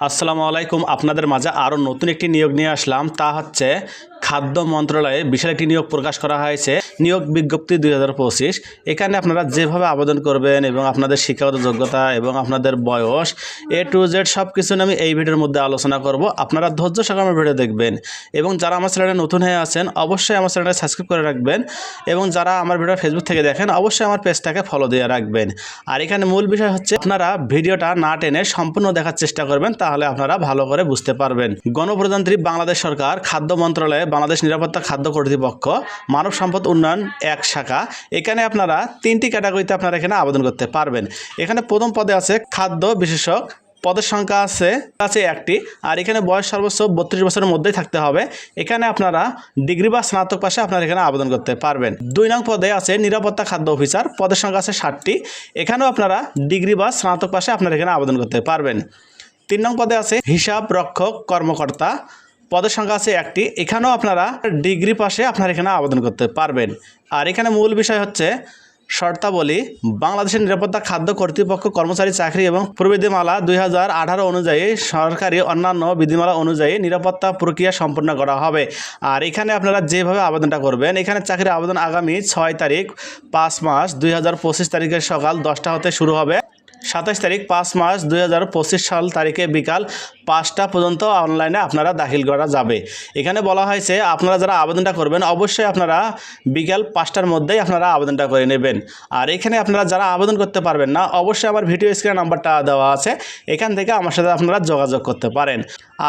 আসসালামু আলাইকুম। আপনাদের মাঝে আরও নতুন একটি নিয়োগ নিয়ে আসলাম। তা হচ্ছে খাদ্য মন্ত্রণালয়ে বিশাল একটি নিয়োগ প্রকাশ করা হয়েছে। নিয়োগ বিজ্ঞপ্তি দুই হাজার পঁচিশ। এখানে আপনারা যেভাবে আবেদন করবেন এবং আপনাদের শিক্ষাগত যোগ্যতা এবং আপনাদের বয়স, এ টু জেড সব কিছু আমি এই ভিডিওর মধ্যে আলোচনা করব। আপনারা ধৈর্য সহকারে ভিডিও দেখবেন এবং যারা আমার চ্যানেলে নতুন হয়ে আছেন, অবশ্যই আমার চ্যানেলটা সাবস্ক্রাইব করে রাখবেন এবং যারা আমার ভিডিও ফেসবুক থেকে দেখেন, অবশ্যই আমার পেজটাকে ফলো দিয়ে রাখবেন। আর এখানে মূল বিষয় হচ্ছে, আপনারা ভিডিওটা না টেনে সম্পূর্ণ দেখার চেষ্টা করবেন, তাহলে আপনারা ভালো করে বুঝতে পারবেন। গণপ্রজাতন্ত্রী বাংলাদেশ সরকার খাদ্য মন্ত্রণালয়ে বাংলাদেশ নিরাপত্তা খাদ্য কর্তৃপক্ষ মানব সম্পদ উন্নয়ন এক শাখা। এখানে আপনারা তিনটি ক্যাটাগরিতে আপনারা এখানে আবেদন করতে পারবেন। এখানে প্রথম পদে আছে খাদ্য বিশেষক। পদের সংখ্যা আছে আছে একটি। আর এখানে বয়স সর্বোচ্চ বত্রিশ বছরের মধ্যেই থাকতে হবে। এখানে আপনারা ডিগ্রি বা স্নাতক পাশে আপনারা এখানে আবেদন করতে পারবেন। দুই নং পদে আছে নিরাপত্তা খাদ্য অফিসার। পদের সংখ্যা আছে ষাটটি। এখানেও আপনারা ডিগ্রি বা স্নাতক পাশে আপনারা এখানে আবেদন করতে পারবেন। তিন নং পদে আছে হিসাব রক্ষক কর্মকর্তা। পদের সংখ্যা আছে একটি। এখানেও আপনারা ডিগ্রি পাশে আপনারা এখানে আবেদন করতে পারবেন। আর এখানে মূল বিষয় হচ্ছে শর্তাবলী, বাংলাদেশের নিরাপত্তা খাদ্য কর্তৃপক্ষ কর্মচারী চাকরি এবং প্রবিধিমালা দুই হাজার আঠারো অনুযায়ী সরকারি অন্যান্য বিধিমালা অনুযায়ী নিরাপত্তা প্রক্রিয়া সম্পন্ন করা হবে। আর এখানে আপনারা যেভাবে আবেদনটা করবেন, এখানে চাকরির আবেদন আগামী ছয় তারিখ, পাঁচ মাস দুই হাজার পঁচিশ তারিখের সকাল দশটা হতে শুরু হবে। সাতাশ তারিখ, পাঁচ মাস দুই হাজার পঁচিশ সাল তারিখে বিকাল পাঁচটা পর্যন্ত অনলাইনে আপনারা দাখিল করা যাবে। এখানে বলা হয়েছে, আপনারা যারা আবেদনটা করবেন, অবশ্যই আপনারা বিকাল পাঁচটার মধ্যেই আপনারা আবেদনটা করে নেবেন। আর এখানে আপনারা যারা আবেদন করতে পারবেন না, অবশ্যই আমার ভিডিও স্ক্রিনে নাম্বারটা দেওয়া আছে। এখান থেকে আমার সাথে আপনারা যোগাযোগ করতে পারেন।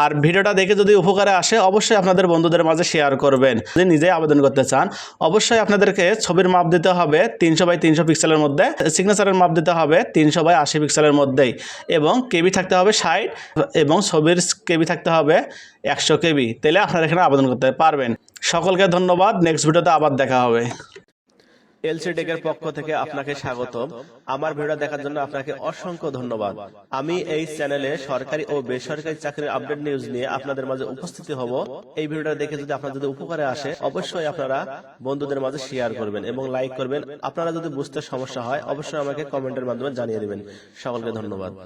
আর ভিডিওটা দেখে যদি উপকারে আসে, অবশ্যই আপনাদের বন্ধুদের মাঝে শেয়ার করবেন। যদি নিজেই আবেদন করতে চান, অবশ্যই আপনাদেরকে ছবির মাপ দিতে হবে তিনশো বাই তিনশো পিক্সেলের মধ্যে সিগনেচারের মাপ দিতে হবে তিনশো বাই আশি পিক্সেলের মধ্যেই এবং কেবি থাকতে হবে ষাট এবং ছবির কেবি থাকতে হবে একশো কেবি। তাহলে আপনারা এখানে আবেদন করতে পারবেন। সকলকে ধন্যবাদ। নেক্সট ভিডিওতে আবার দেখা হবে। এলসি টেকের পক্ষ থেকে আপনাকে স্বাগত। আমার ভিডিও দেখার জন্য আপনাকে অসংখ্য ধন্যবাদ। আমি এই চ্যানেলে সরকারি ও বেসরকারি চাকরির আপডেট নিউজ নিয়ে আপনাদের মাঝে উপস্থিত হব। এই ভিডিওটা দেখে যদি আপনার যদি উপকারে আসে, অবশ্যই আপনারা বন্ধুদের মাঝে শেয়ার করবেন এবং লাইক করবেন। আপনারা যদি বুঝতে সমস্যা হয়, অবশ্যই আমাকে কমেন্টের মাধ্যমে জানিয়ে দিবেন। সকলকে ধন্যবাদ।